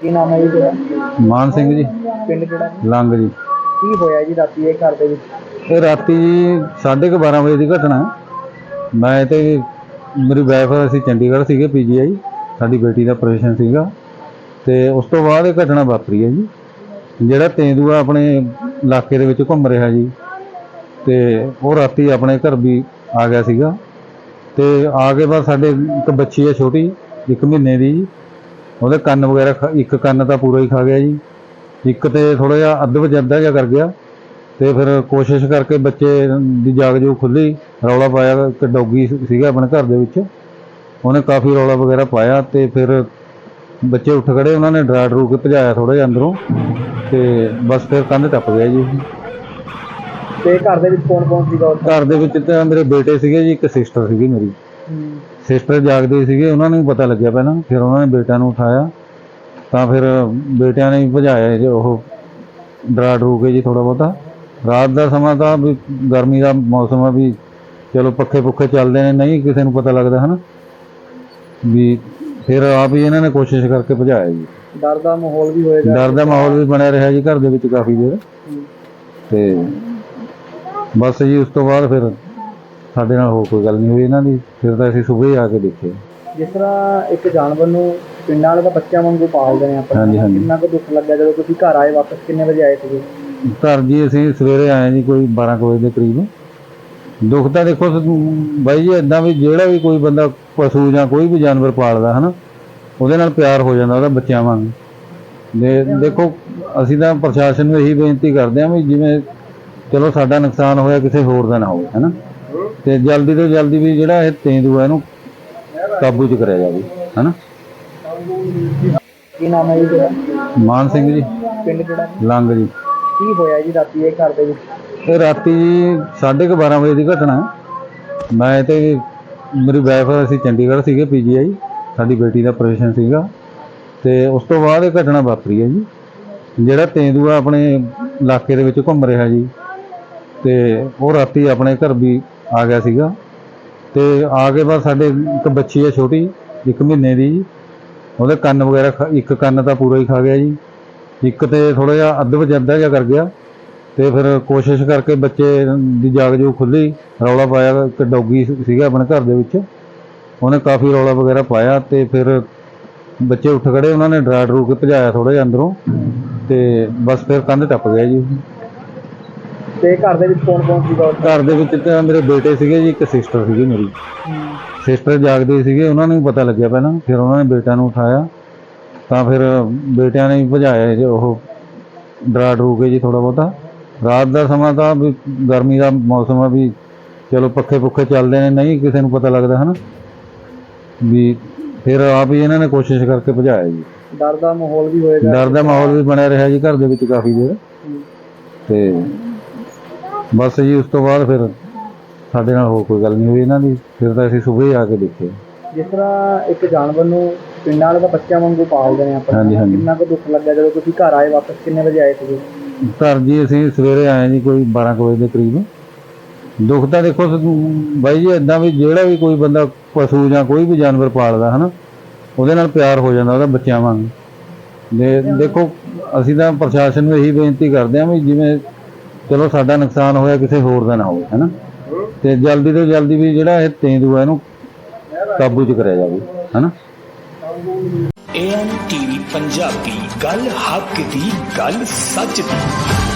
ਕੀ ਨਾਮ ਹੈ ਜੀ ਤੁਹਾਡਾ? ਮਾਨ ਸਿੰਘ ਜੀ। ਪਿੰਡ ਕਿਹੜਾ? ਲੰਗ ਜੀ। ਕੀ ਹੋਇਆ ਜੀ ਰਾਤੀ ਇਹ ਘਰ ਦੇ ਵਿੱਚ? ਇਹ ਰਾਤੀ ਜੀ ਸਾਢੇ ਕੁ 12 ਵਜੇ ਦੀ ਘਟਨਾ। ਹੈ। ਮੈਂ ਤੇ ਮੇਰੀ ਵਾਈਫ ਅਸੀਂ ਚੰਡੀਗੜ੍ਹ ਸੀਗੇ ਪੀਜੀਆਈ ਸਾਡੀ ਬੇਟੀ ਦਾ ਆਪਰੇਸ਼ਨ ਸੀਗਾ। ਤੇ ਉਸ ਤੋਂ ਬਾਅਦ ਇਹ ਘਟਨਾ ਵਾਪਰੀ ਹੈ ਜੀ। ਜਿਹੜਾ ਤੇਂਦੂਆ ਆਪਣੇ ਇਲਾਕੇ ਦੇ ਵਿੱਚ ਘੁੰਮ ਰਿਹਾ ਜੀ ਤੇ ਉਹ ਰਾਤੀ ਆਪਣੇ ਘਰ ਵੀ ਆ ਗਿਆ ਸੀਗਾ। ਤੇ ਆ ਕੇ ਬਾਅਦ ਸਾਡੇ ਇੱਕ ਬੱਚੀ ਹੈ ਛੋਟੀ ਇੱਕ ਮਹੀਨੇ ਦੀ ਜੀ। ਉਹਦੇ ਕੰਨ ਵਗੈਰਾ ਖਾ- ਇੱਕ ਕੰਨ ਤਾਂ ਪੂਰਾ ਹੀ ਖਾ ਗਿਆ ਜੀ। ਇੱਕ ਤੇ ਥੋੜਾ ਜਿਹਾ ਅੱਧ ਅੱਧਾ ਜਿਹਾ ਕਰ ਗਿਆ ਤੇ ਫਿਰ ਕੋਸ਼ਿਸ਼ ਕਰਕੇ ਬੱਚੇ ਦੀ ਜਾਗ ਜੋ ਖੁੱਲੀ ਰੌਲਾ ਪਾਇਆ ਇੱਕ ਡੌਗੀ ਸੀਗਾ ਆਪਣੇ ਘਰ ਦੇ ਵਿੱਚ। ਉਹਨੇ ਕਾਫੀ ਰੌਲਾ ਵਗੈਰਾ ਪਾਇਆ ਤੇ ਫਿਰ ਬੱਚੇ ਉੱਠ ਖੜੇ ਉਹਨਾਂ ਨੇ ਡਰਾ ਡਰੂ ਕੇ ਭਜਾਇਆ ਥੋੜਾ ਜਿਹਾ ਅੰਦਰੋਂ ਤੇ ਬਸ ਫਿਰ ਕੰਧ ਟੱਪ ਗਿਆ ਜੀ। ਤੇ ਘਰ ਦੇ ਵਿੱਚ ਕੌਣ ਕੌਣ ਸੀਗਾ ਉਸ ਘਰ ਦੇ ਵਿੱਚ ਤਾਂ ਮੇਰੇ ਬੇਟੇ ਸੀਗੇ ਜੀ ਇੱਕ ਸਿਸਟਰ ਸੀਗੀ ਮੇਰੀ। ਸਿਸਟਰ ਜਾਗਦੇ ਸੀਗੇ ਉਹਨਾਂ ਨੂੰ ਪਤਾ ਲੱਗਿਆ ਪਹਿਲਾਂ ਫਿਰ ਉਹਨਾਂ ਨੇ ਬੇਟਾ ਨੂੰ ਉਠਾਇਆ ਤਾਂ ਫਿਰ ਬੇਟਿਆਂ ਨੇ ਭਜਾਇਆ ਜੀ ਉਹ ਡਰਾ ਡਰੂ ਕੇ ਜੀ ਥੋੜਾ ਬਹੁਤਾ। ਰਾਤ ਦਾ ਸਮਾਂ ਤਾਂ ਵੀ ਗਰਮੀ ਦਾ ਮੌਸਮ ਆ ਵੀ ਚਲੋ ਪੱਖੇ ਪੁੱਖੇ ਚੱਲਦੇ ਨੇ ਨਹੀਂ ਕਿਸੇ ਨੂੰ ਪਤਾ ਲੱਗਦਾ ਹਨਾ? ਵੀ ਫਿਰ ਆਪ ਹੀ ਇਹਨਾਂ ਨੇ ਕੋਸ਼ਿਸ਼ ਕਰਕੇ ਭਜਾਇਆ ਜੀ। ਡਰ ਦਾ ਮਾਹੌਲ ਵੀ ਹੋਏਗਾ। ਡਰ ਦਾ ਮਾਹੌਲ ਵੀ ਬਣਿਆ ਰਿਹਾ ਜੀ ਘਰ ਦੇ ਵਿੱਚ ਕਾਫੀ ਦੇਰ। ਤੇ ਬਸ ਜੀ ਉਸ ਤੋਂ ਬਾਅਦ ਫਿਰ ਸਾਡੇ ਨਾਲ ਹੋਰ ਕੋਈ ਗੱਲ ਨਹੀਂ ਹੋਈ ਇਹਨਾਂ ਦੀ ਫਿਰ ਤਾਂ ਅਸੀਂ ਸਵੇਰੇ ਆ ਕੇ ਦੇਖੇ। ਜਿਸ ਤਰ੍ਹਾਂ ਇੱਕ ਜਾਨਵਰ ਨੂੰ ਪਿੰਡਾਂ ਵਾਲੇ ਤਾਂ ਬੱਚਿਆਂ ਵਾਂਗੂ ਪਾਲਦੇ ਨੇ ਆਪਾਂ ਹਾਂਜੀ, ਹਾਂਜੀ। ਕਿੰਨਾ ਕੁ ਦੁੱਖ ਲੱਗਿਆ ਜਦੋਂ ਤੁਸੀਂ ਘਰ ਆਏ ਵਾਪਸ ਕਿੰਨੇ ਵਜੇ ਆਏ ਸੀਗੇ? ਘਰ ਜੀ ਅਸੀਂ ਸਵੇਰੇ ਆਏ ਜੀ ਕੋਈ 12 ਕੁ ਵਜੇ ਦੇ ਕਰੀਬ। ਦੁੱਖ ਤਾਂ ਦੇਖੋ ਸ- ਬਾਈ ਜੀ ਇਦਾਂ ਵੀ ਜਿਹੜਾ ਵੀ ਕੋਈ ਬੰਦਾ ਪਸ਼ੂ ਜਾਂ ਕੋਈ ਵੀ ਜਾਨਵਰ ਪਾਲਦਾ ਹਨਾ ਉਹਦੇ ਨਾਲ ਪਿਆਰ ਹੋ ਜਾਂਦਾ ਉਹਦਾ ਬੱਚਿਆਂ ਵਾਂਗ। ਦੇ ਦੇਖੋ ਅਸੀਂ ਤਾਂ ਪ੍ਰਸ਼ਾਸਨ ਨੂੰ ਇਹੀ ਬੇਨਤੀ ਕਰਦੇ ਹਾਂ ਵੀ ਜਿਵੇਂ ਚਲੋ ਸਾਡਾ ਨੁਕਸਾਨ ਹੋਇਆ ਕਿਸੇ ਹੋਰ ਦਾ ਨਾ ਹੋਵੇ ਹਨਾ। ਤੇ ਜਲਦੀ ਤੋਂ ਜਲਦੀ ਵੀ ਜਿਹੜਾ ਇਹ ਤੇਂਦੂਆ ਇਹਨੂੰ ਕਾਬੂ 'ਚ ਕਰਿਆ ਜਾਵੇ ਹਨਾ? ਕੀ ਨਾਮ ਹੈ ਜੀ ਤੁਹਾਡਾ? ਮਾਨ ਸਿੰਘ ਜੀ। ਪਿੰਡ ਕਿਹੜਾ? ਲੰਗ ਜੀ। ਕੀ ਹੋਇਆ ਜੀ ਰਾਤੀ ਇਹ ਘਰ ਦੇ ਵਿੱਚ? ਇਹ ਰਾਤੀ ਜੀ ਸਾਢੇ ਕੁ 12 ਵਜੇ ਦੀ ਘਟਨਾ। ਹੈ। ਮੈਂ ਤੇ ਮੇਰੀ ਵਾਈਫ ਅਸੀਂ ਚੰਡੀਗੜ੍ਹ ਸੀਗੇ ਪੀਜੀਆਈ ਸਾਡੀ ਬੇਟੀ ਦਾ ਆਪਰੇਸ਼ਨ ਸੀਗਾ। ਤੇ ਉਸ ਤੋਂ ਬਾਅਦ ਇਹ ਘਟਨਾ ਵਾਪਰੀ ਹੈ ਜੀ। ਜਿਹੜਾ ਤੇਂਦੂਆ ਆਪਣੇ ਇਲਾਕੇ ਦੇ ਵਿੱਚ ਘੁੰਮ ਰਿਹਾ ਜੀ। ਤੇ ਉਹ ਰਾਤੀ ਆਪਣੇ ਘਰ ਵੀ ਆ ਗਿਆ ਸੀਗਾ। ਤੇ ਆ ਕੇ ਬਾਅਦ ਸਾਡੇ ਇੱਕ ਬੱਚੀ ਆ ਛੋਟੀ, ਇੱਕ ਮਹੀਨੇ ਦੀ ਜੀ। ਉਹਦੇ ਕੰਨ ਵਗੈਰਾ ਖਾ- ਇੱਕ ਕੰਨ ਤਾਂ ਪੂਰਾ ਹੀ ਖਾ ਗਿਆ ਜੀ। ਇੱਕ ਤੇ ਥੋੜਾ ਜਿਹਾ ਅੱਧ ਵਿੱਚ ਅੱਧਾ ਜਿਹਾ ਕਰ ਗਿਆ। ਤੇ ਫਿਰ ਕੋਸ਼ਿਸ਼ ਕਰਕੇ ਬੱਚੇ ਦੀ ਜਾਗ ਜੋ ਖੁੱਲੀ ਰੌਲਾ ਪਾਇਆ ਇੱਕ ਡੌਗੀ ਸੀਗਾ ਆਪਣੇ ਘਰ ਦੇ ਵਿੱਚ। ਉਹਨੇ ਕਾਫੀ ਰੌਲਾ ਵਗੈਰਾ ਪਾਇਆ ਤੇ ਫਿਰ ਬੱਚੇ ਉੱਠ ਖੜੇ, ਉਹਨਾਂ ਨੇ ਡਰਾ ਡਰੂ ਕੇ ਭਜਾਇਆ ਥੋੜਾ ਜਿਹਾ ਅੰਦਰੋਂ। ਤੇ ਬਸ ਫਿਰ ਕੰਧ ਟੱਪ ਗਿਆ ਜੀ। ਤੇ ਘਰ ਦੇ ਵਿੱਚ ਕੌਣ ਕੌਣ ਸੀਗਾ? ਘਰ ਦੇ ਵਿੱਚ ਤਾਂ ਮੇਰੇ ਬੇਟੇ ਸੀਗੇ ਜੀ ਇੱਕ ਸਿਸਟਰ ਸੀਗੀ ਮੇਰੀ। ਸਿਸਟਰ ਜਾਗਦੇ ਸੀਗੇ ਉਹਨਾਂ ਨੂੰ ਪਤਾ ਲੱਗਿਆ ਪਹਿਲਾਂ ਫਿਰ ਉਹਨਾਂ ਨੇ ਬੇਟਾ ਨੂੰ ਉਠਾਇਆ। ਤਾਂ ਫਿਰ ਬੇਟਿਆਂ ਨੇ ਵੀ ਭਜਾਇਆ ਜੀ ਉਹ ਡਰਾ ਡਰੂ ਕੇ ਜੀ ਥੋੜਾ ਬਹੁਤਾ। ਰਾਤ ਦਾ ਸਮਾਂ ਤਾਂ ਵੀ ਗਰਮੀ ਦਾ ਮੌਸਮ ਆ ਵੀ ਚਲੋ ਪੱਖੇ ਪੁੱਖੇ ਚੱਲਦੇ ਨੇ ਨਹੀਂ ਕਿਸੇ ਨੂੰ ਪਤਾ ਲੱਗਦਾ ਹਨਾ। ਵੀ ਫਿਰ ਆਪ ਹੀ ਇਹਨਾਂ ਨੇ ਕੋਸ਼ਿਸ਼ ਕਰਕੇ ਭਜਾਇਆ ਜੀ। ਡਰ ਦਾ ਮਾਹੌਲ ਵੀ ਹੋਏਗਾ। ਡਰ ਦਾ ਮਾਹੌਲ ਵੀ ਬਣਿਆ ਰਿਹਾ ਜੀ ਘਰ ਦੇ ਵਿੱਚ ਕਾਫੀ ਦੇਰ। ਹਮ। ਤੇ ਬਸ ਜੀ ਉਸ ਤੋਂ ਬਾਅਦ ਫਿਰ ਸਾਡੇ ਨਾਲ ਹੋਰ ਕੋਈ ਗੱਲ ਨਹੀਂ ਹੋਈ ਇਹਨਾਂ ਦੀ। ਫਿਰ ਤਾਂ ਅਸੀਂ ਸਵੇਰੇ ਆ ਕੇ ਦੇਖੇ ਜਿਸ ਤਰ੍ਹਾਂ ਇੱਕ ਜਾਨਵਰ ਨੂੰ ਪਿੰਡਾਂ ਵਾਲੇ ਤਾਂ ਬੱਚਿਆਂ ਵਾਂਗੂ ਪਾਲਦੇ ਨੇ ਆਪਾਂ ਹਾਂਜੀ, ਹਾਂਜੀ। ਕਿੰਨਾ ਕੁ ਦੁੱਖ ਲੱਗਿਆ ਜਦੋਂ ਤੁਸੀਂ ਘਰ ਆਏ ਵਾਪਸ ਕਿੰਨੇ ਵਜੇ ਆਏ ਸੀਗੇ? ਘਰ ਜੀ ਅਸੀਂ ਸਵੇਰੇ ਆਏ ਜੀ ਕੋਈ 12 ਕੁ ਵਜੇ ਦੇ ਕਰੀਬ। ਦੁੱਖ ਤਾਂ ਦੇਖੋ ਸ- ਬਾਈ ਜੀ ਇਦਾਂ ਵੀ ਜਿਹੜਾ ਵੀ ਕੋਈ ਬੰਦਾ ਪਸ਼ੂ ਜਾਂ ਕੋਈ ਵੀ ਜਾਨਵਰ ਪਾਲਦਾ ਹਨਾ ਉਹਦੇ ਨਾਲ ਪਿਆਰ ਹੋ ਜਾਂਦਾ ਉਹਦਾ ਬੱਚਿਆਂ ਵਾਂਗ। ਦੇ ਦੇਖੋ ਅਸੀਂ ਤਾਂ ਪ੍ਰਸ਼ਾਸਨ ਨੂੰ ਇਹੀ ਬੇਨਤੀ ਕਰਦੇ ਹਾਂ ਵੀ ਜਿਵੇਂ ਚਲੋ ਸਾਡਾ ਨੁਕਸਾਨ ਹੋਇਆ, ਕਿਸੇ ਹੋਰ ਦਾ ਨਾ ਹੋਵੇ ਹਨਾ ਤੇ ਜਲਦੀ ਤੋਂ ਜਲਦੀ ਵੀ ਜਿਹੜਾ ਇਹ ਤੇਂਦੂਆ ਇਹਨੂੰ ਕਾਬੂ 'ਚ ਕਰਿਆ ਜਾਵੇ ਹਨਾ ਏਐਨ ਟੀਵੀ ਪੰਜਾਬੀ ਗੱਲ ਹੱਕ ਦੀ ਗੱਲ ਸੱਚ ਦੀ।